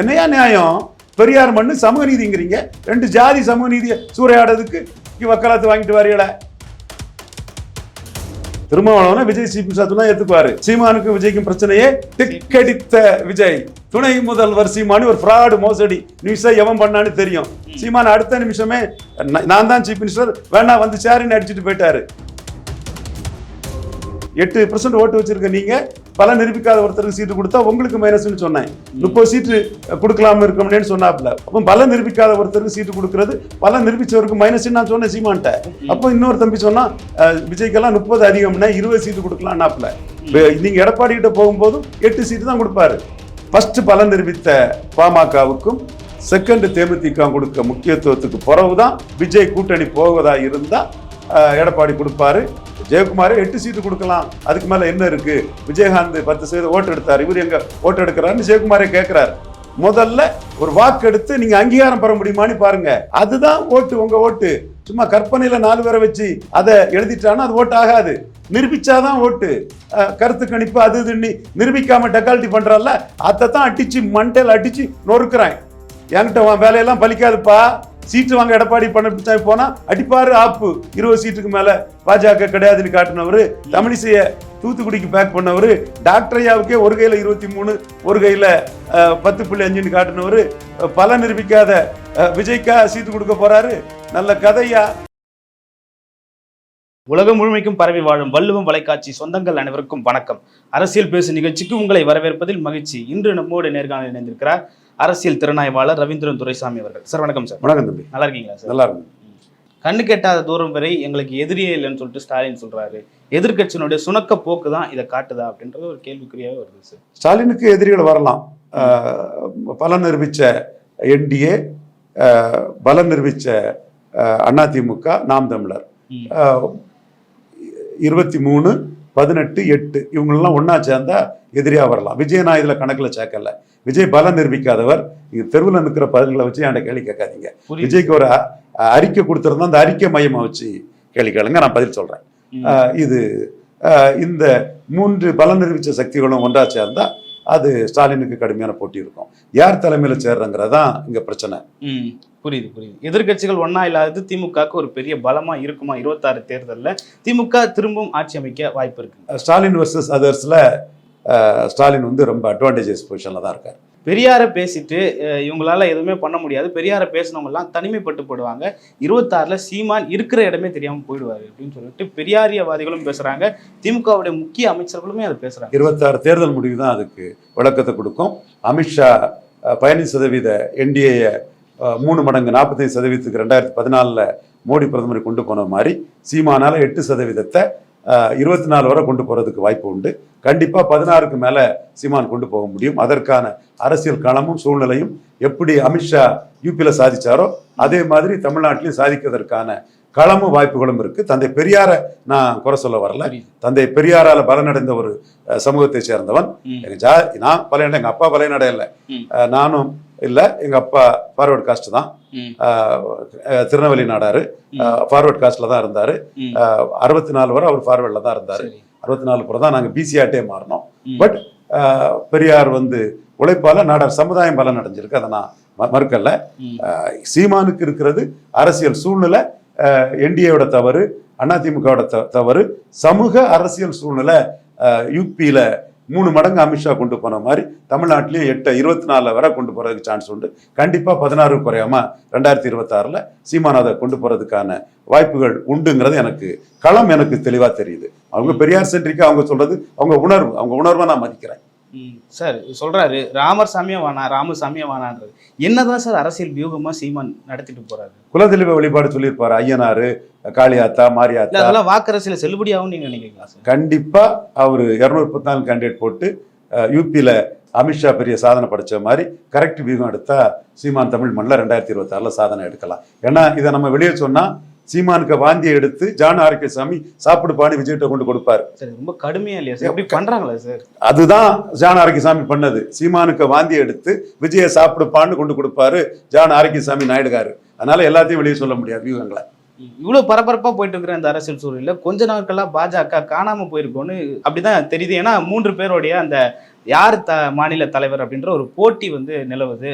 என்னையா நியாயம்? பெரியார் மண்ணு சமூக நீதிங்கிறீங்க. ரெண்டு ஜாதி சமூக நீதியை சூறையாடுறதுக்கு வக்காலத்து வாங்கிட்டு வரீங்கள திருமாவளவன விஜய் சீஃப் தான் ஏத்துக்குவாரு. சீமானுக்கு விஜய்க்கும் பிரச்சனையே திக்கடித்த விஜய். துணை முதல்வர் சீமானு ஒரு ஃப்ராடு மோசடி. நியூஸை எவன் பண்ணான்னு தெரியும். சீமான் அடுத்த நிமிஷமே நான் தான் சீஃப் மினிஸ்டர் வேணா வந்து சேருன்னு அடிச்சுட்டு போயிட்டாரு. எட்டு பர்சன்ட் ஓட்டு வச்சிருக்க நீங்க. பல நிரூபிக்காத ஒருத்தருக்கு சீட்டு கொடுத்தா உங்களுக்கு மைனஸ்னு சொன்னேன். முப்பது சீட்டு கொடுக்கலாம இருக்கணும்னு சொன்னாப்ல அப்போ பல நிரூபிக்காத ஒருத்தருக்கு சீட்டு கொடுக்கறது பல நிரூபிச்சவருக்கு மைனஸ் நான் சொன்னேன் சீமான்ட்ட. அப்போ இன்னொரு தம்பி சொன்னா விஜய்க்கெல்லாம் முப்பது அதிகம்னா இருபது சீட்டு கொடுக்கலாம்னாப்ல நீங்க எடப்பாடி கிட்ட போகும்போதும் எட்டு சீட்டு தான் கொடுப்பாரு. ஃபர்ஸ்ட் பல நிரூபித்த பாமகவுக்கும் செகண்ட் தேமுதிக கொடுக்க முக்கியத்துவத்துக்கு பிறகுதான் விஜய் கூட்டணி போவதா இருந்தா அஹ், எடப்பாடி கொடுப்பாரு. ஜெயக்குமாரே எட்டு சீட்டு கொடுக்கலாம். அதுக்கு மேலே என்ன இருக்கு? விஜயகாந்த் பத்து சதவீதம் ஓட்டு எடுத்தார். இவர் எங்க ஓட்டு எடுக்கிறாருன்னு ஜெயக்குமாரே கேட்கிறாரு முதல்ல ஒரு வாக்கு எடுத்து நீங்க அங்கீகாரம் பெற முடியுமான்னு பாருங்க. அதுதான் ஓட்டு உங்க ஓட்டு. சும்மா கற்பனையில நாலு பேரை வச்சு அதை எழுதிட்டான்னா அது ஓட்டு ஆகாது. நிரூபிச்சாதான் ஓட்டு. கருத்து கணிப்பு அது இதுன்னு நிரூபிக்காம டக்காலிட்டி பண்றால அதை தான் அடிச்சு மண்டையில் அடிச்சு நொறுக்குறான். என்கிட்ட உன் வேலையெல்லாம் பலிக்காதுப்பா. சீட்டு வாங்க எடப்பாடி பண்ண போனா அடிப்பாரு ஆப்பு. இருபது சீட்டுக்கு மேல பாஜக கிடையாதுன்னு காட்டினவரு தமிழிசைய தூத்துக்குடிக்கு பேக் பண்ணவரு டாக்டர் ஐயாவுக்கே ஒரு கையில் இருபத்தி மூணு ஒரு கையில் அஹ், பத்து புள்ளி அஞ்சுன்னு காட்டினவர் பல நிரூபிக்காத விஜய்க்கா சீட்டு கொடுக்க போறாரு. நல்ல கதையா உலகம் முழுமைக்கும் பரவி வாழும் வள்ளுவம் வலைக்காட்சி சொந்தங்கள் அனைவருக்கும் வணக்கம். அரசியல் பேசு நிகழ்ச்சிக்கு உங்களை வரவேற்பதில் மகிழ்ச்சி. இன்று நம்மோடு நேர்காணல் இணைந்திருக்கிறார் அரசியல் திறனாய்வாளர் ரவீந்திரன் துரைசாமி அவர்கள். சார் வணக்கம் சார். வணக்கம் தம்பி. நல்லா இருக்கீங்களா சார்? நல்லா இருக்கும் கண்ணு கெட்டாத தூரம் வரை எங்களுக்கு எதிரியே இல்லைன்னு சொல்லிட்டு ஸ்டாலின் சொல்றாரு. எதிர்க்கட்சியினுடைய சுணக்க போக்கு தான் இதை காட்டுதா அப்படின்றது ஒரு கேள்விக்குறியாவே வருது சார். ஸ்டாலினுக்கு எதிரிகள் வரலாம். அஹ், பலம் நிரூபிச்ச என்டிஏ பலம் நிரூபிச்ச அஹ், அதிமுக நாம் தமிழர். இருபத்தி மூணு பதினெட்டு எட்டு இவங்களெல்லாம் ஒன்றா சேர்ந்தா எதிரியாக வரலாம். விஜய் நான் இதில் கணக்கில் சேர்க்கல. விஜய் பலம் நிரூபிக்காதவர். இங்கே தெருவில் நிற்கிற பதில்களை வச்சு என்கிட்ட கேள்வி கேட்காதீங்க. விஜய்க்கு ஒரு அறிக்கை கொடுத்துருந்தா அந்த அறிக்கை மையமாக வச்சு கேள்வி கேளுங்க நான் பதில் சொல்கிறேன் இது இந்த மூன்று பலம் நிரூபித்த சக்திகளும் ஒன்றா சேர்ந்தா அது ஸ்டாலினுக்கு கடுமையான போட்டி இருக்கும். யார் தலைமையில் சேர்றங்கிறது தான் இங்கே பிரச்சனை. புரியுது புரியுது. எதிர்க்கட்சிகள் ஒண்ணா இல்லாதது திமுகவுக்கு ஒரு பெரிய பலமா இருக்குமா இருபத்தாறு தேர்தல்ல? திமுக திரும்பவும் ஆட்சி அமைக்க வாய்ப்பு இருக்கு. ஸ்டாலின் வர்சஸ் அதர்ஸில் ஸ்டாலின் வந்து ரொம்ப அட்வான்டேஜஸ் பொசிஷனில் தான் இருக்கார். பெரியாரை பேசிட்டு இவங்களால எதுவுமே பண்ண முடியாது. பெரியாரை பேசினவங்கலாம் தனிமைப்பட்டு போடுவாங்க. இருபத்தாறுல சீமான் இருக்கிற இடமே தெரியாம போயிடுவாரு அப்படின்னு சொல்லிட்டு பெரியாரியவாதிகளும் பேசுறாங்க. திமுகவுடைய முக்கிய அமைச்சர்களுமே அதை பேசுறாங்க. இருபத்தாறு தேர்தல் முடிவு தான் அதுக்கு விளக்கத்தை கொடுக்கும். அமித்ஷா அஹ், பதினைந்து சதவீத என்டிஏ மூணு மடங்கு நாற்பத்தைந்து சதவீதத்துக்கு ரெண்டாயிரத்தி பதினாலில் மோடி பிரதமர் கொண்டு போன மாதிரி சீமானால எட்டு சதவீதத்தை இருபத்தி நாலு வரை கொண்டு போகிறதுக்கு வாய்ப்பு உண்டு கண்டிப்பாக பதினாறுக்கு மேலே சீமான் கொண்டு போக முடியும் அதற்கான அரசியல் களமும் சூழ்நிலையும் எப்படி அமித்ஷா யூபியில் சாதிச்சாரோ அதே மாதிரி தமிழ்நாட்டிலையும் சாதிக்கிறதற்கான களமும் வாய்ப்புகளும் இருக்கு தந்தை பெரியாரை நான் குறை சொல்ல வரல. தந்தை பெரியாரால பலனடைந்த ஒரு சமூகத்தை சேர்ந்தவன் ம். எங்க ஜா நான் பலனடை எங்க அப்பா பலனடை இல்லை ம். அஹ், நானும் இல்லை எங்க அப்பா ஃபார்வர்ட் காஸ்ட் தான். திருநெல்வேலி நாடாரு. ஃபார்வர்ட் காஸ்ட்ல தான் இருந்தாரு. அறுபத்தி நாலு வரை அவர் ஃபார்வர்டில் தான் இருந்தாரு. அறுபத்தி நாலு பிறகு தான் நாங்கள் பிசிஆர்ட்டே மாறினோம். பட் பெரியார் வந்து உழைப்பால நாடார் சமுதாயம் பலன் அடைஞ்சிருக்கு அதை நான் மறுக்கல. சீமானுக்கு இருக்கிறது அரசியல் சூழ்நிலை என்டிஏவோட தவறு அதிமுகவோட தவறு சமூக அரசியல் சூழ்நிலை யூபியில மூணு மடங்கு அமித்ஷா கொண்டு போன மாதிரி தமிழ்நாட்டிலேயே எட்டு இருபத்தி நாலில் வரை கொண்டு போகிறதுக்கு சான்ஸ் உண்டு. கண்டிப்பாக பதினாறு குறையாமல் ரெண்டாயிரத்தி இருபத்தாறுல சீமானாதை அதை கொண்டு போகிறதுக்கான வாய்ப்புகள் உண்டுங்கிறது எனக்கு களம் எனக்கு தெளிவாக தெரியுது. அவங்க பெரியார் சென்றிக்கு அவங்க சொல்கிறது அவங்க உணர்வு அவங்க உணர்வை நான் மதிக்கிறேன். சார் சொல்றாரு ராமர் சாமியா வானா ராமசாமியா வானான்றது என்னதான் சார் அரசியல் வியூகமா சீமான் நடத்திட்டு போறாரு? குலதெய்வ வழிபாடு சொல்லியிருப்பாரு ஐயனாரு காளியாத்தா மாரியாத்தா. அதெல்லாம் வாக்கரசியல செல்லுபடியாகும் நீங்க நினைக்கிறீங்களா சார்? கண்டிப்பா அவர் இரநூறு முப்பத்தி நாலு கேண்டிடேட் போட்டு யூபியில் அமித்ஷா பெரிய சாதனை படிச்ச மாதிரி கரெக்ட் வியூகம் எடுத்தா சீமான் தமிழ் மண்ணில் ரெண்டாயிரத்தி இருபத்தாறில் சாதனை எடுக்கலாம். ஏன்னா இதை நம்ம வெளியே சொன்னா சீமானுக்கு வாந்தியை எடுத்து ஜான் ஆரோக்கியசாமி சாப்பிடு பாணி விஜய்கிட்ட கொண்டு கொடுப்பாரு. சரி ரொம்ப கடுமையா இல்லையா சார்? எப்படி பண்றாங்களா சார்? அதுதான் ஜான் ஆரோக்கியசாமி பண்ணது. சீமானுக்கு வாந்தி எடுத்து விஜய சாப்பிடுப்பான்னு கொண்டு கொடுப்பாரு ஜான் ஆரோக்கியசாமி நாயுடுகாரு. அதனால எல்லாத்தையும் வெளியே சொல்ல முடியாது வியூகங்களை. இவ்வளவு பரபரப்பா போயிட்டு இருக்கிற இந்த அரசியல் சூழலில் கொஞ்ச நாட்களா பாஜக காணாம போயிருக்கோன்னு அப்படிதான் தெரியுது ஏன்னா மூன்று பேருடைய அந்த யார் த மாநில தலைவர் அப்படின்ற ஒரு போட்டி வந்து நிலவுது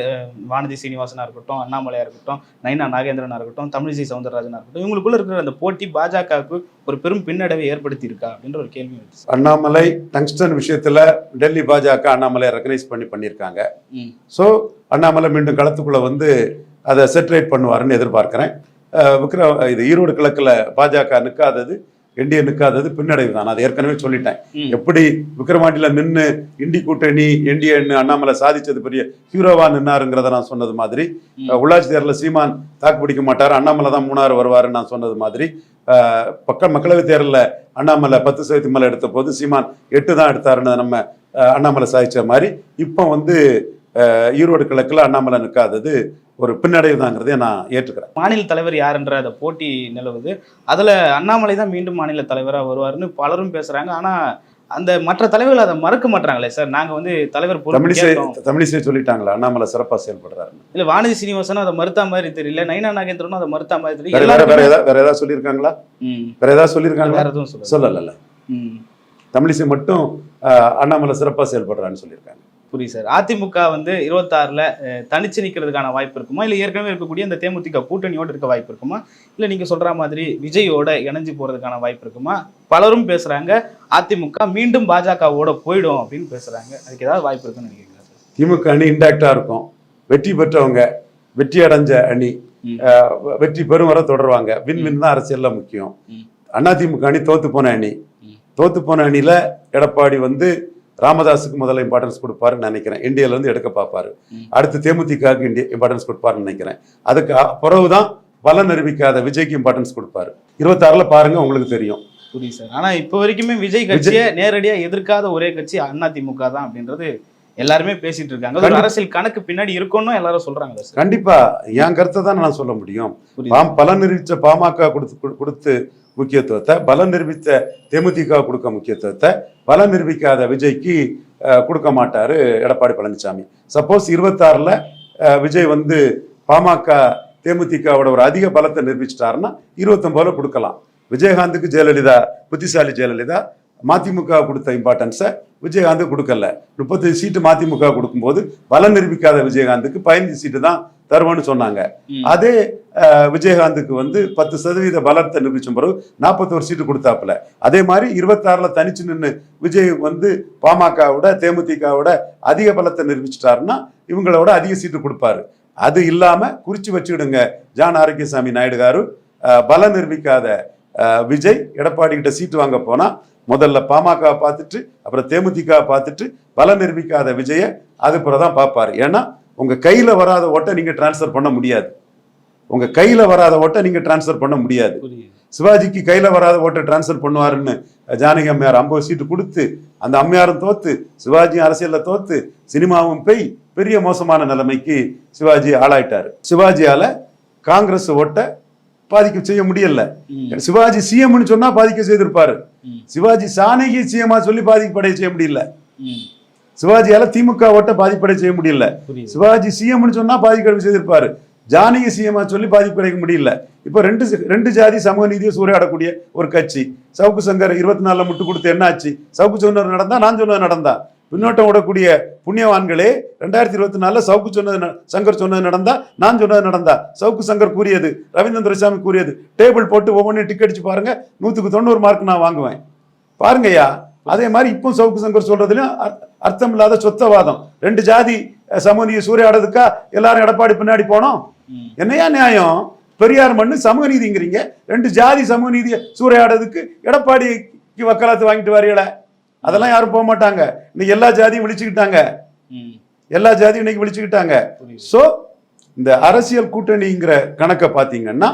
வானதி சீனிவாசனா இருக்கட்டும் அண்ணாமலையா இருக்கட்டும் நைனா நாகேந்திரனா இருக்கட்டும் தமிழிசை சவுந்தரராஜனா இருக்கட்டும் இவங்களுக்குள்ள இருக்கிற அந்த போட்டி பாஜகவுக்கு ஒரு பெரும் பின்னடைவை ஏற்படுத்தி இருக்கா அப்படின்ற ஒரு கேள்வி. அண்ணாமலை டங்ஸ்டன் விஷயத்துல டெல்லி பாஜக அண்ணாமலை ரெக்கனைஸ் பண்ணி பண்ணியிருக்காங்க. ஸோ அண்ணாமலை மீண்டும் களத்துக்குள்ள வந்து அதை செட்டரேட் பண்ணுவாருன்னு எதிர்பார்க்கிறேன் விக்ரம் இது ஈரோடு கிழக்குல பாஜக நிற்காதது என்டிஏ நிற்காதது பின்னடைவு தான். நான் அதை ஏற்கனவே சொல்லிட்டேன். எப்படி விக்ரவாண்டியில நின்று இண்டி கூட்டணி என்டிஏன்னு அண்ணாமலை சாதிச்சது பெரிய ஹீரோவா நின்னாருங்கிறத நான் சொன்னது மாதிரி உள்ளாட்சி தேர்தலில் சீமான் தாக்கு பிடிக்க மாட்டார் அண்ணாமலை தான் மூணாறு வருவாருன்னு நான் சொன்னது மாதிரி பக்க மக்களவைத் தேர்தலில் அண்ணாமலை பத்து சதவீதத்துக்கு மேலே எடுத்த போது சீமான் எட்டு தான் எடுத்தாருன்னு நம்ம அண்ணாமலை சாதிச்ச மாதிரி இப்போ வந்து ஈரோடு கிழக்குல அண்ணாமலை நிற்காதது ஒரு பின்னடைவு தாங்கிறதே நான் ஏற்றுக்கிறேன். மாநில தலைவர் யாருன்ற அந்த போட்டி நிலவுது. அதுல அண்ணாமலை தான் மீண்டும் மாநில தலைவரா வருவாருன்னு பலரும் பேசுறாங்க. ஆனா அந்த மற்ற தலைவர்கள் அதை மறக்க மாட்டாங்களே சார்? நாங்க வந்து தலைவர் தமிழிசை. தமிழிசை சொல்லிட்டாங்களா? அண்ணாமலை சிறப்பாக செயல்படுறாருன்னு இல்ல வானதி சீனிவாசனும் அதை மறுத்தா மாதிரி தெரியல. நைனா நாகேந்திரனும் அதை மறுத்தா மாதிரி தெரியல. வேற ஏதாவது வேற ஏதாவது சொல்லியிருக்காங்களா. வேற ஏதாவது சொல்லியிருக்காங்களா? வேற எதுவும் சொல்லல. ம். தமிழிசை மட்டும் அண்ணாமலை சிறப்பாக செயல்படுறான்னு சொல்லியிருக்காங்க. புரியுது சார். அதிமுக வந்து இருபத்தாறுல தனிச்சு நிக்கிறதுக்கான வாய்ப்பு இருக்குமா? இல்ல ஏற்கனவே இருக்கக்கூடிய இந்த தேமுதிக கூட்டணியோட இருக்க வாய்ப்பு இருக்குமா? இல்ல நீங்க சொல்ற மாதிரி விஜயோட இணைஞ்சு போறதுக்கான வாய்ப்பு இருக்குமா? பலரும் பேசுறாங்க அதிமுக மீண்டும் பாஜகவோட போயிடும் அப்படின்னு பேசுறாங்க. அதுக்கு ஏதாவது வாய்ப்பு இருக்குன்னு நினைக்கிறீங்களா சார்? திமுக அணி இன்டாக்டா இருக்கும். வெற்றி பெற்றவங்க வெற்றி அடைஞ்ச அணி வெற்றி பெறும் வரை தொடருவாங்க. வின் வின் தான் அரசியல்ல முக்கியம். அதிமுக அணி தோத்து போன அணி. தோத்து போன அணியில எடப்பாடி வந்து ராமதாஸுக்கு முதல்ல இம்பார்ட்டன்ஸ் கொடுப்பாருன்னு நினைக்கிறேன். இந்தியால இருந்து எடுக்க பார்ப்பாரு. அடுத்து தேமுதிகவுக்கு இந்திய இம்பார்ட்டன்ஸ் கொடுப்பாருன்னு நினைக்கிறேன். அதுக்கு அ- பிறகுதான் பலன் நிரூபிக்காத விஜய்க்கு இம்பார்ட்டன்ஸ் கொடுப்பாரு. இருபத்தாறுல பாருங்க உங்களுக்கு தெரியும். புரியுது சார். ஆனா இப்போ வரைக்குமே விஜய் கட்சியை நேரடியா எதிர்க்காத ஒரே கட்சி அதிமுக தான் அப்படின்றது எல்லாருமே பேசிட்டு இருக்காங்க. ஒரு. அரசியல் கணக்கு பின்னாடி இருக்கும்னு எல்லாரும் சொல்றாங்க கண்டிப்பா. என் கருத்தை தான் நான் சொல்ல முடியும். பலன் நிரூபித்த பாமக கொடுத்து கொடு- கொடுத்து முக்கியத்துவத்தை பலன் நிரூபித்த தேமுதிக கொடுக்க முக்கியத்துவத்தை பலன் நிரூபிக்காத விஜய்க்கு கொடுக்க மாட்டாரு எடப்பாடி பழனிசாமி. சப்போஸ் இருபத்தாறுல விஜய் வந்து பாமக தேமுதிகவோட ஒரு அதிக பலத்தை நிரூபிச்சிட்டாருன்னா இருபத்தொன்பதுல கொடுக்கலாம். விஜயகாந்துக்கு ஜெயலலிதா புத்திசாலி ஜெயலலிதா மதிமுக கொடுத்த இம்பார்ட்டன்ஸை விஜயகாந்த் கொடுக்கல. முப்பத்தஞ்சு சீட்டு மதிமுக கொடுக்கும்போது பலம் நிரூபிக்காத விஜயகாந்துக்கு பதினஞ்சு சீட்டு தான் தருவோன்னு சொன்னாங்க. அதே விஜயகாந்துக்கு வந்து பத்து சதவீத பலத்தை நிரூபிச்ச பிறகு நாற்பத்தோரு சீட்டு கொடுத்தாப்புல. அதே மாதிரி இருபத்தாறுல தனிச்சு நின்று விஜய் வந்து பாமகவோட தேமுதிகவோட அதிக பலத்தை நிரூபிச்சிட்டாருன்னா இவங்களோட அதிக சீட்டு கொடுப்பாரு. அது இல்லாம குறிச்சு வச்சுக்கிடுங்க. ஜான் ஆரோக்கியசாமி நாயுடு காரு. பலம் நிரூபிக்காத விஜய் எடப்பாடி கிட்ட சீட்டு வாங்க போனா முதல்ல பாமக பார்த்துட்டு அப்புறம் தேமுதிக பார்த்துட்டு பலம் நிரூபிக்காத விஜய அது பிறகு தான் பார்ப்பாரு. ஏன்னா உங்க கையில வராத ஓட்டை நீங்க டிரான்ஸ்ஃபர் பண்ண முடியாது. உங்க கையில வராத ஓட்டை நீங்க டிரான்ஸ்ஃபர் பண்ண முடியாது. சிவாஜிக்கு கையில வராத ஓட்டை டிரான்ஸ்ஃபர் பண்ணுவாருன்னு ஜானகி அம்மையார் ஐம்பது சீட்டு கொடுத்து அந்த அம்மையாரும் தோத்து சிவாஜியும் அரசியல்ல தோத்து சினிமாவும் போய் பெரிய மோசமான நிலைமைக்கு சிவாஜி ஆளாயிட்டாரு. சிவாஜியால காங்கிரஸ் ஓட்டை பாதிக்க செய்ய முடியல. சிவாஜி சிஎம்னு சொன்னா பாதிக்க செய்திருப்பாரு. சிவாஜி சாணகி சிஎம்மா சொல்லி பாதிப்படைய செய்ய முடியல. சிவாஜியால திமுக ஓட்ட பாதிப்படைய செய்ய முடியல. சிவாஜி சிஎம்னு சொன்னா பாதிக்க செய்திருப்பாரு. ஜானகி சிஎம்மா சொல்லி பாதிப்பு கிடைக்க முடியல. இப்போ ரெண்டு ரெண்டு ஜாதி சமூக நீதியை சூறையாடக்கூடிய ஒரு கட்சி சவுக்கு சங்கர் இருபத்தி நாலில் முட்டு கொடுத்து என்ன ஆச்சு சவுக்கு சொன்னது நடந்தா நான் சொன்னது நடந்தா? பின்னோட்டம் விடக்கூடிய புண்ணியவான்களே ரெண்டாயிரத்தி இருபத்தி நாலில் சவுக்கு சொன்னது ந- சங்கர் சொன்னது நடந்தா நான் சொன்னது நடந்தா? சவுக்கு சங்கர் கூறியது ரவீந்திரன் துரைசாமி கூறியது டேபிள் போட்டு ஒவ்வொன்றையும் டிக்கெட் அடிச்சு பாருங்க நூற்றுக்கு தொண்ணூறு மார்க் நான் வாங்குவேன். பாருங்கய்யா அதே மாதிரி இப்போ சவுக்கு சங்கர் சொல்றதுலயும் அர்த்தம் இல்லாத சொத்தவாதம். ரெண்டு ஜாதி அஹ், சமூக சூறையாடுறதுக்கா எல்லாரும் எடப்பாடி பின்னாடி போனோம்? என்னையா நியாயம்? பெரியார் மண்ணு சமூக நீதிங்கிறீங்க. ரெண்டு ஜாதி சமூக நீதியை சூறையாடுறதுக்கு எடப்பாடிக்கு வக்காலத்து வாங்கிட்டு வரீங்கள அதெல்லாம் யாரும் போக மாட்டாங்க. இன்னைக்கு எல்லா ஜாதியும் விழிச்சுக்கிட்டாங்க. எல்லா ஜாதியும் இன்னைக்கு விழிச்சுக்கிட்டாங்க. ஸோ இந்த அரசியல் கூட்டணிங்கிற கணக்கை பார்த்தீங்கன்னா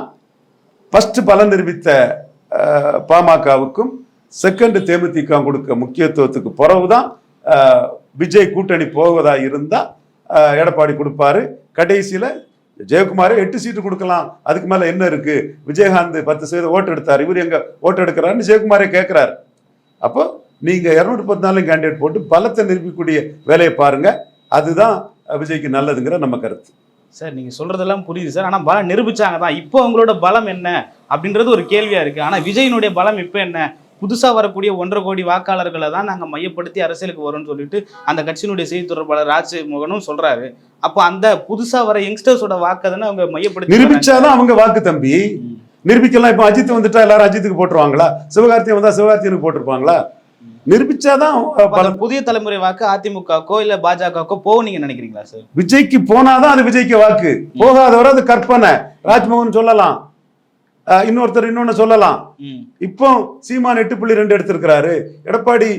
ஃபர்ஸ்ட் பலன் நிரூபித்த பாமகவுக்கும் செகண்ட் தேமுதிக கொடுக்க முக்கியத்துவத்துக்கு பிறகுதான் அஹ், விஜய் கூட்டணி போவதா இருந்தா அஹ், எடப்பாடி கொடுப்பாரு. கடைசியில ஜெயக்குமாரே எட்டு சீட்டு கொடுக்கலாம். அதுக்கு மேல என்ன இருக்கு? விஜயகாந்த் பத்து சதவீதம் ஓட்டு எடுத்தார். இவர் எங்க ஓட்டு எடுக்கிறாருன்னு ஜெயக்குமாரே கேட்கிறார் அப்போ நீங்க இருநூற்றி பத்து கேண்டிடேட் போட்டு பலத்தை நிரூபிக்கக்கூடிய வேலையை பாருங்க. அதுதான் விஜய்க்கு நல்லதுங்கிற நம்ம கருத்து. சார் நீங்க சொல்றதெல்லாம் புரியுது சார். ஆனா பலம் நிரூபிச்சாங்க தான். இப்போ அவங்களோட பலம் என்ன அப்படின்றது ஒரு கேள்வியா இருக்கு. ஆனா விஜயினுடைய பலம் இப்போ என்ன? புதுசா வரக்கூடிய ஒன்றரை கோடி வாக்காளர்களை தான் நாங்க மையப்படுத்தி அரசியலுக்கு வரோம்னு சொல்லிட்டு அந்த கட்சியினுடைய செய்தி தொடர்பாளர் ராஜ்மோகனும் சொல்றாரு. அப்போ அந்த புதுசா வர யங்ஸ்டர்ஸோட வாக்கை தானே அவங்க மையப்படுத்தி நிரூபிச்சாதான் அவங்க வாக்கு தம்பி. நிரூபிக்கலாம் இப்ப அஜித் வந்துட்டா எல்லாரும் அஜித்துக்கு போட்டுருவாங்களா? சிவகார்த்திகேயன் வந்தா சிவகார்த்தியனுக்கு போட்டிருப்பாங்களா? நிரூபிச்சாதான் புதிய தலைமுறை வாக்கு அதிமுகக்கோ இல்ல பாஜகக்கோ போகும் நீங்க நினைக்கிறீங்களா சார் விஜய்க்கு போனாதான் அது விஜய்க்கு வாக்கு. போகாதவரை அது கற்பனை. ராஜ்மோகன் சொல்லலாம். இன்னொருத்தர் இன்னொன்னு சொல்லலாம். இப்போ சீமான் எட்டு புள்ளி ரெண்டு எடுத்திருக்கிறாரு. எடப்பாடி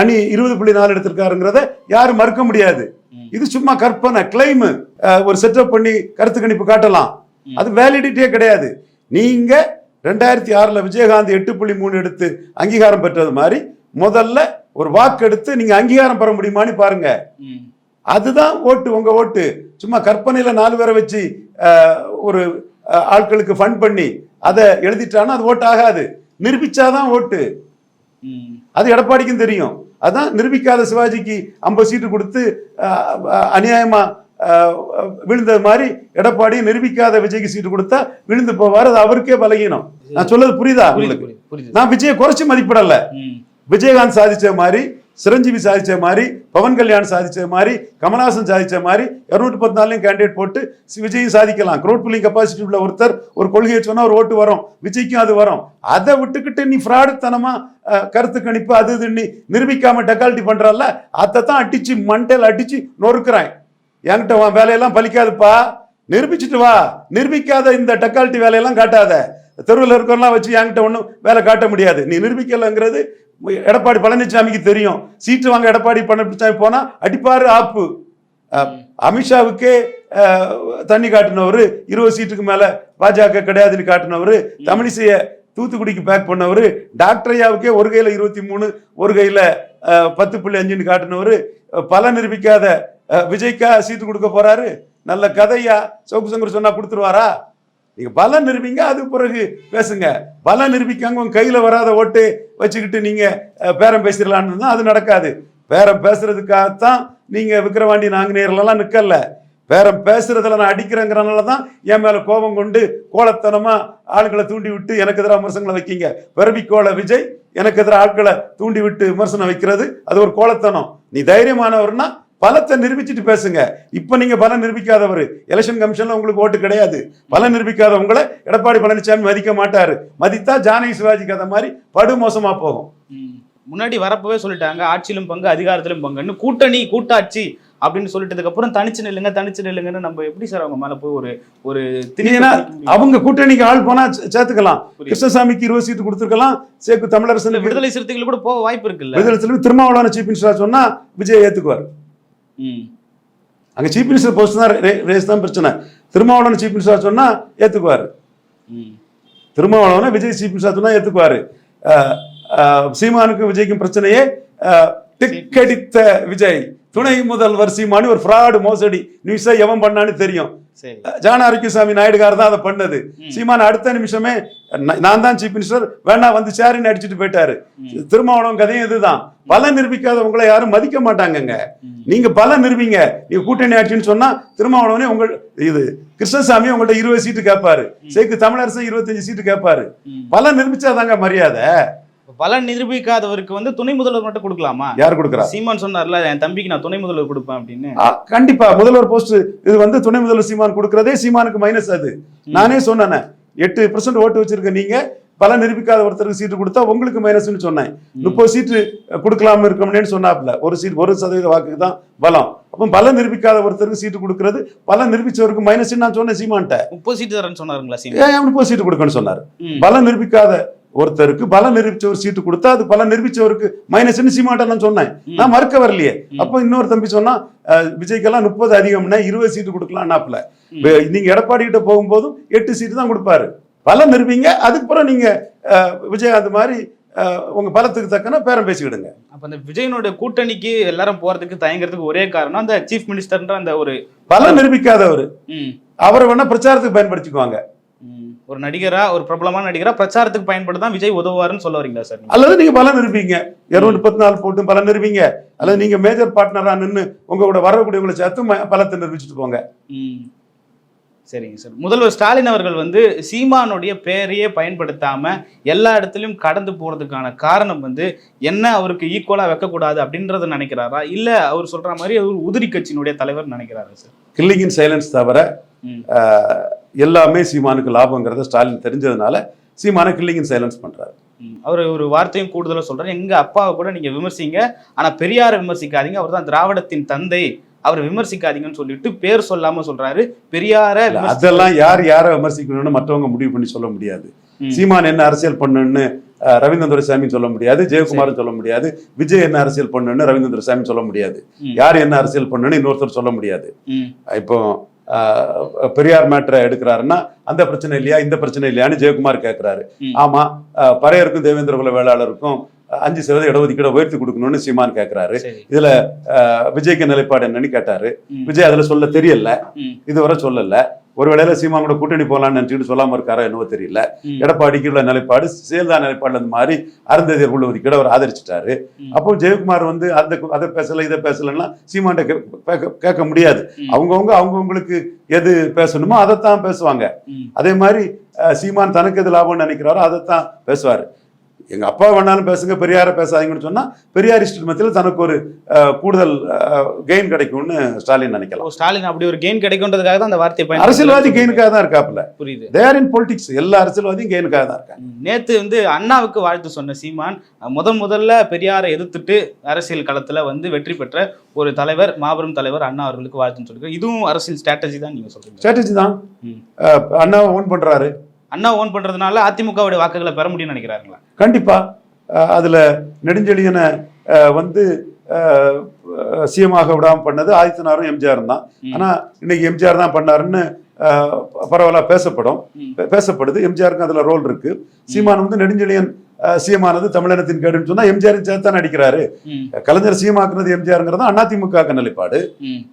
அணி இருபது புள்ளி நாலு எடுத்திருக்காருங்கிறத யாரும் மறுக்க முடியாது. இது சும்மா கற்பனை கிளைம் ஒரு செட்டப் பண்ணி கருத்து கணிப்பு காட்டலாம். அது வேலிடிட்டியே கிடையாது. நீங்க ரெண்டாயிரத்தி ஆறுல விஜயகாந்த் எட்டு புள்ளி மூணு எடுத்து அங்கீகாரம் பெற்றது மாதிரி முதல்ல ஒரு வாக்கு எடுத்து நீங்க அங்கீகாரம் பெற முடியுமான்னு பாருங்க. அதுதான் ஓட்டு உங்க ஓட்டு. சும்மா கற்பனையில நாலு பேரை வச்சு ஒரு ஆட்களுக்கு ஃபண்ட் பண்ணி அதை எழுதிட்டான்னா அது ஓட்டு ஆகாது. நிரூபிச்சாதான் ஓட்டு அது எடப்பாடிக்கும் தெரியும். அதான் நிரூபிக்காத சிவாஜிக்கு ஐம்பது சீட்டு கொடுத்து அநியாயமா விழுந்தது மாதிரி எடப்பாடி நிரூபிக்காத விஜய்க்கு சீட்டு கொடுத்தா விழுந்து போவார். அது அவருக்கே பலகீனம். நான் சொல்றது புரியுதா உங்களுக்கு? நான் விஜயை குறைச்சு மதிப்பிடல. விஜயகாந்த் சாதிச்ச மாதிரி சிரஞ்சீவி சாதிச்ச மாதிரி பவன் கல்யாண் சாதிச்ச மாதிரி கமல்ஹாசன் சாதிச்ச மாதிரி இரநூத்தி பத்து நாள்லையும் கேண்டிடேட் போட்டு சி- விஜயும் சாதிக்கலாம். க்ரௌட் புல்லிங் கெப்பாசிட்டி உள்ள ஒருத்தர் ஒரு கொள்கையை சொன்னால் ஒரு ஓட்டு வரும். விஜய்க்கும் அது வரும். அதை விட்டுக்கிட்டு நீ ஃப்ராடுத்தனமாக கருத்து கணிப்பு அது இது நீ நிரூபிக்காம டெக்காலிட்டி பண்ணுறல்ல அதை தான் அடித்து மண்டையில் அடிச்சு நொறுக்கிறேன் என்கிட்ட வேலையெல்லாம் பலிக்காதுப்பா. நிரூபிச்சுட்டு வா. நிரூபிக்காத இந்த டெக்காலிட்டி வேலையெல்லாம் காட்டாத. தெருவில் இருக்கிறலாம் வச்சு என்கிட்ட ஒன்றும் வேலை காட்ட முடியாது. நீ நிரூபிக்கலைங்கிறது எடப்பாடி பழனிசாமிக்கு தெரியும். சீட்டு வாங்க எடப்பாடி பழனிசாமி போனா அடிப்பாரு ஆப்பு. அமித்ஷாவுக்கே தண்ணி காட்டினவர் இருபது சீட்டுக்கு மேல பாஜக கிடையாதுன்னு காட்டினவர் தமிழிசைய தூத்துக்குடிக்கு பேக் பண்ணவர் டாக்டர் ஐயாவுக்கே ஒரு கையில இருபத்தி மூணு ஒரு கையில பத்து புள்ளி அஞ்சுன்னு காட்டினவர் பல நிரூபிக்காத விஜய்க்கா சீட்டு கொடுக்க போறாரு? நல்ல கதையா சவுக்கு சங்கர் சொன்னா கொடுத்துருவாரா? நீங்க பலம் நிரூபிங்க அதுக்கு பிறகு பேசுங்க. பலம் நிரூபிக்காங்க உங்க கையில வராத ஓட்டு வச்சுக்கிட்டு நீங்க பேரம் பேசிடலான்னு தான் அது நடக்காது. பேரம் பேசுறதுக்காகத்தான் நீங்க விக்கிரவாண்டி நாங்குநேர்லாம் நிக்கல. பேரம் பேசுறதுல நான் அடிக்கிறேங்கிறனால தான் என் மேல கோபம் கொண்டு கோலத்தனமா ஆளுகளை தூண்டி விட்டு எனக்கு எதிராக விமர்சனங்களை வைக்கீங்க. பிறவிக்கோள விஜய் எனக்கு எதிராக ஆட்களை தூண்டி விட்டு விமர்சனம் வைக்கிறது. அது ஒரு கோலத்தனம். நீ தைரியமானவர்னா பலத்தை நிரூபிச்சுட்டு பேசுங்க. இப்ப நீங்க பலம் நிரூபிக்காதவர். எலெக்ஷன் கமிஷன்ல உங்களுக்கு ஓட்டு கிடையாது. பலம் நிரூபிக்காத உங்களை எடப்பாடி பழனிசாமி மதிக்க மாட்டாரு. மதித்தா ஜானகி சிவாஜி கதை மாதிரி படு மோசமா போகும். முன்னாடி வரப்பவே சொல்லிட்டாங்க. ஆட்சியிலும் பங்கு அதிகாரத்திலும் பங்குன்னு கூட்டணி கூட்டாட்சி அப்படின்னு சொல்லிட்டதுக்கு அப்புறம் தனிச்சு நில்லுங்க தனிச்சு நில்லுங்கன்னு நம்ம எப்படி சார் அவங்க மேல போய் ஒரு ஒரு முடியும்? அவங்க கூட்டணிக்கு ஆள் போனா சேர்த்துக்கலாம். கிருஷ்ணசாமிக்கு இருபது சீட்டு கொடுத்துருக்கலாம். சேக்கு தமிழரசன் விடுதலை சிறுத்தைகள் கூட போக வாய்ப்பு இருக்குல்ல. விடுதலை சிறுத்தை திருமாவளவன சீஃப் மினிஸ்டரா சொன்னா விஜய் ஏத்துக்குவார். அங்க சீஃப் மினிஸ்டர் போஸ்ட் தான் ரே- ரேஸ் தான் பிரச்சனை. திருமாவளவன் சீஃப் மினிஸ்டரா சொன்னா ஏத்துக்குவார். ம். திருமாவளவனை விஜய் சீஃப் மினிஸ்டர் சொன்னா ஏத்துக்குவாரு. அஹ், அஹ், சீமானுக்கும் விஜய்க்கும் பிரச்சனையே அஹ், திக்கடித்த விஜய். துணை முதல்வர் சீமானு ஒரு ஃப்ராடு மோசடி. நியூஸை எவன் பண்ணான்னு தெரியும். ஜான ஆரோக்கியசாமி நாயுடுகார் தான் அதை பண்ணது. சீமான் அடுத்த நிமிஷமே நான் தான் சீஃப் மினிஸ்டர் வேணா வந்து சேருன்னு அடிச்சுட்டு போயிட்டாரு. திருமாவளவன் கதையும் இதுதான். பல நிரூபிக்காதவங்களை யாரும் மதிக்க மாட்டாங்கங்க. நீங்க பல நிரூபிங்க. நீங்க கூட்டணி ஆட்சின்னு சொன்னா திருமாவளவனே உங்கள் இது கிருஷ்ணசாமி உங்கள்ட்ட இருபது சீட்டு கேட்பாரு. சேக்கு தமிழரசன் இருபத்தஞ்சு சீட்டு கேட்பாரு. பல நிரூபிச்சாதாங்க மரியாதை. பலன் நிரூபிக்காதவருக்கு வந்து துணை முதல்வர் மட்டும் கொடுக்கலாமா? யார் கொடுக்குறா? சீமான் சொன்னார்ல என் தம்பிக்கு நான் துணை முதல்வர் கொடுப்பேன் அப்படின்னு. கண்டிப்பா முதல்வர் போஸ்ட் இது வந்து துணை முதல்வர் சீமான் கொடுக்கறதே சீமானுக்கு மைனஸ் அது. நானே சொன்னேனே எட்டு பர்சன்ட் ஓட்டு வச்சிருக்க நீங்க பல நிரூபிக்காத ஒருத்தருக்கு சீட்டு கொடுத்தா உங்களுக்கு மைனஸ்னு சொன்னேன். முப்பது சீட்டு கொடுக்கலாம இருக்கணும்னு சொன்னாப்ல ஒரு சீட் ஒரு சதவீத வாக்குக்கு தான் பலம். அப்போ பல நிரூபிக்காத ஒருத்தருக்கு சீட்டு கொடுக்கறது பல நிரூபிச்சவருக்கு மைனஸ் நான் சொன்னேன் சீமான்ட்ட. முப்பது சீட்டு தரேன்னு சொன்னாருங்களா முப்பது சீட்டு கொடுக்கணும்னு சொன்னார். பல நிரூபிக்காத ஒருத்தருக்கு பல நிரூபிச்ச ஒரு சீட்டு கொடுத்தா அது பல நிரூபிச்சவருக்கு மைனஸ்னு சீமாட்ட நான் சொன்னேன். நான் மறுக்க வரலையே. அப்போ இன்னொரு தம்பி சொன்னா விஜய்க்கெல்லாம் முப்பது அதிகம்னா இருபது சீட்டு கொடுக்கலாம்னாப்ல ம். வே- நீங்க எடப்பாடி கிட்ட போகும்போதும் எட்டு சீட்டு தான் கொடுப்பாரு பல நிரூபிங்க அதுக்கப்புறம் நீங்க அஹ், விஜயகாந்த் மாதிரி உங்க பலத்துக்கு தக்கன பேரம் பேசிக்கிடுங்க அப்ப அந்த விஜயனோட கூட்டணிக்கு எல்லாரும் போறதுக்கு தயங்குறதுக்கு ஒரே காரணம் அந்த சீஃப் மினிஸ்டர்ன்ற அந்த ஒரு பல நிரூபிக்காதவர் அவரை வேணா பிரச்சாரத்துக்கு பயன்படுத்திக்குவாங்க. ஒரு நடிகரா ஒரு பிரபலமான நடிகரா பிரச்சாரத்துக்கு பயன்படுத்த தான் விஜய் உதவுவாருன்னு சொல்ல வரீங்களா சார்? அல்லது நீங்க பலம் நிரூபிங்க இருநூறு முப்பத்தி நாலு போட்டு பலம் நிரூபிங்க அல்லது நீங்க மேஜர் பார்ட்னரா நின்று உங்க கூட வரக்கூடியவங்களை சேர்த்து பலத்தை நிரூபிச்சுட்டு போங்க. சரிங்க சார். முதல்வர் ஸ்டாலின் அவர்கள் வந்து சீமானுடைய பெயரையே பயன்படுத்தாம எல்லா இடத்துலயும் கடந்து போறதுக்கான காரணம் வந்து என்ன அவருக்கு ஈக்குவலா வைக்கக்கூடாது அப்படின்றத நினைக்கிறாரா? இல்ல அவர் சொல்ற மாதிரி அவர் உதிரி கட்சியினுடைய தலைவர் நினைக்கிறாரா சார்? கில்லிங் இன் சைலன்ஸ் தவிர எல்லாமே சீமானுக்கு லாபங்கிறத ஸ்டாலின் தெரிஞ்சதுனால சீமான கில்லிங் இன் சைலன்ஸ் பண்றாரு. ம். அவர் ஒரு வார்த்தையும் கூடுதலா சொல்றாரு. எங்க அப்பாவை கூட நீங்க விமர்சிங்க ஆனா பெரியாரை விமர்சிக்காதீங்க. அவர் தான் திராவிடத்தின் தந்தை அவர் விமர்சிக்காதீங்கன்னு சொல்லிட்டு பேர் சொல்லாம சொல்றாரு பெரியார அதெல்லாம் யார் யாரை விமர்சிக்கணும்னு மற்றவங்க முடிவு பண்ணி சொல்ல முடியாது. சீமான் என்ன அரசியல் பண்ணுன்னு ஆஹ், ரவீந்திர துரைசாமி சொல்ல முடியாது ஜெயக்குமாரும் சொல்ல முடியாது விஜய் என்ன அரசியல் பண்ணுன்னு ரவீந்திர துரைசாமி சொல்ல முடியாது. யார் என்ன அரசியல் பண்ணுன்னு இன்னொருத்தர் சொல்ல முடியாது. இப்போ பெரியார் மேட்டரை எடுக்கிறாருன்னா அந்த பிரச்சனை இல்லையா இந்த பிரச்சனை இல்லையான்னு ஜெயக்குமார் கேட்கிறாரு. ஆமா பறையருக்கும் தேவேந்திர குல வேளாளருக்கும் அஞ்சு சதவீத இடஒதுக்கீடு உயர்த்தி கொடுக்கணும்னு சீமான் கேட்கிறாரு இதுல விஜய்க்கு நிலைப்பாடு என்னன்னு கேட்டாரு. விஜய் அதுல சொல்ல தெரியல. இதுவரை சொல்லல ஒருவேளை சீமான் கூட கூட்டணி போலாம்னு நினைச்சுட்டு சொல்லாம இருக்காரோ என்னவோ தெரியல. எடப்பாடிக்கு உள்ள நிலைப்பாடு செயல்தான் நிலைப்பாடுல இந்த மாதிரி அருந்ததியர் உள்ள ஒதுக்கீடு அவர் ஆதரிச்சிட்டாரு. அப்போ ஜெயக்குமார் வந்து அந்த அதை பேசல இதை பேசலன்னா சீமான்ட்ட கே- கேட்க- முடியாது. அவங்கவுங்க அவங்கவுங்களுக்கு எது பேசணுமோ அதைத்தான் பேசுவாங்க. அதே மாதிரி சீமான் தனக்கு எது லாபம்னு நினைக்கிறாரோ அதைத்தான் பேசுவார் எங்க அப்பா வேணாலும் பேசுங்க பெரியார பேசாதீங்கன்னு சொன்னா பெரியாரிஸ்ட் மத்தியில் தனக்கு ஒரு கூடுதல் கெயின் கிடைக்கும்னு ஸ்டாலின் நினைக்கலாம். ஸ்டாலின் அப்படி ஒரு கெயின் கிடைக்கும்ன்றதுக்காக தான் அந்த வார்த்தையை அரசியல்வாதி. கெயினுக்காக தான் இருக்காப்புல. புரியுது. தேர் இன் பொலிட்டிக்ஸ் எல்லா அரசியல்வாதியும் கெயினுக்காக தான் இருக்காங்க. நேத்து வந்து அண்ணாவுக்கு வாழ்த்து சொன்ன சீமான் முதன் முதல்ல பெரியாரை எதிர்த்துட்டு அரசியல் களத்துல வந்து வெற்றி பெற்ற ஒரு தலைவர் மாபெரும் தலைவர் அண்ணா அவர்களுக்கு வாழ்த்துன்னு சொல்லிருக்காரு இதுவும் அரசியல் ஸ்ட்ராட்டஜி தான் நீங்க சொல்றீங்க. ஸ்ட்ராட்டஜி தான். அண்ணாவை ஓன் பண்றாரு. அண்ணா ஓன் பண்றதுனால அதிமுகவுடைய வாக்குகளை பெற முடியும்னு நினைக்கிறாங்களா கண்டிப்பா. அதுல நெடுஞ்செழியனை அஹ், வந்து சிஎமாக விடாம பண்ணது ஆதித்தனாரும் எம்ஜிஆர் தான். ஆனா இன்னைக்கு எம்ஜிஆர் தான் பண்ணாருன்னு பரவலா பேசப்படும். பேசப்படுது. எம்ஜிஆருக்கு அதுல ரோல் இருக்கு. சீமான் வந்து நெடுஞ்செழியன் சிஎமானது தமிழினத்தின் கேடுன்னு சொன்னா எம்ஜிஆரின் சேர்த்து தான் நடிக்கிறாரு ம். கலைஞர் சீமாக்குனது எம்ஜிஆருங்கிறது அதிமுக நிலைப்பாடு.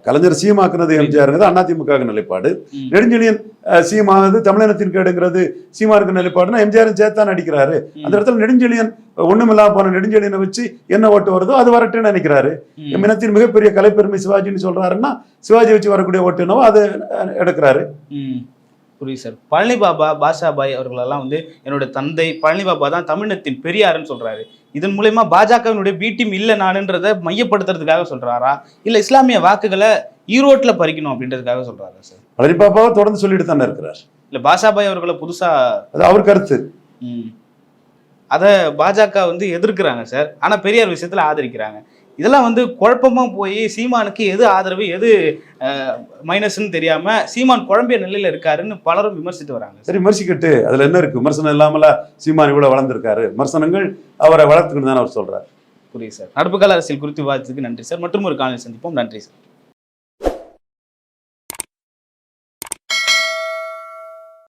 கலைஞர் சீமாக்குனது எம்ஜிஆருங்கிறது அதிமுக நிலைப்பாடு. நெடுஞ்செழியன் சீமானது தமிழினத்தின் கேடுங்கிறது சீமாருக்கு நிலைப்பாடுனா எம்ஜிஆரின் சேர்த்து தான் நடிக்கிறாரு அந்த இடத்துல நெடுஞ்செழியன் ஒண்ணுமில்லாம போன நெடுஞ்செழியனை வச்சு என்ன ஓட்டு வருதோ அது வரட்டுன்னு நினைக்கிறாரு இனத்தின் மிகப்பெரிய கலைப்பெருமை சிவாஜின்னு சொல்றாருன்னா சிவாஜி வச்சு வரக்கூடிய ஓட்டு என்னவோ அதை எடுக்கிறாரு. புரியுது சார். பழனி பாபா பாஷாபாய் அவர்களெல்லாம் வந்து என்னோட தந்தை பழனி பாபா தான் தமிழினத்தின் பெரியாருன்னு சொல்றாரு. இதன் மூலயமா பாஜகவினுடைய பி டீம் இல்லை நானுன்றதை மையப்படுத்துறதுக்காக சொல்றாரா? இல்ல இஸ்லாமிய வாக்குகளை ஈரோட்ல பறிக்கணும் அப்படின்றதுக்காக சொல்றாரா சார்? பழனி பாப்பாவை தொடர்ந்து சொல்லிட்டு தானே இருக்கிறார். இல்ல பாஷாபாய் அவர்களை புதுசா அது அவர் கருத்து. ம். அத பாஜக வந்து எதிர்க்கிறாங்க சார். ஆனா பெரியார் விஷயத்துல ஆதரிக்கிறாங்க. இதெல்லாம் வந்து குழப்பமா போய் சீமானுக்கு எது ஆதரவு எது மைனஸ்ன்னு தெரியாம சீமான் குழம்பிய நிலையில இருக்காருன்னு பலரும் விமர்சித்து வராங்க. சரி விமர்சிக்கட்டு. அதுல என்ன இருக்கு? விமர்சனம் இல்லாமல சீமான் இவ்வளவு வளர்ந்திருக்காரு? விமர்சனங்கள் அவரை வளர்த்துக்கிட்டு தானே அவர் சொல்றாரு. புரியுது சார். நடப்புகால அரசியல் குறித்து விவாதத்துக்கு நன்றி சார். மற்றும் ஒரு காலையில் சந்திப்போம். நன்றி சார்.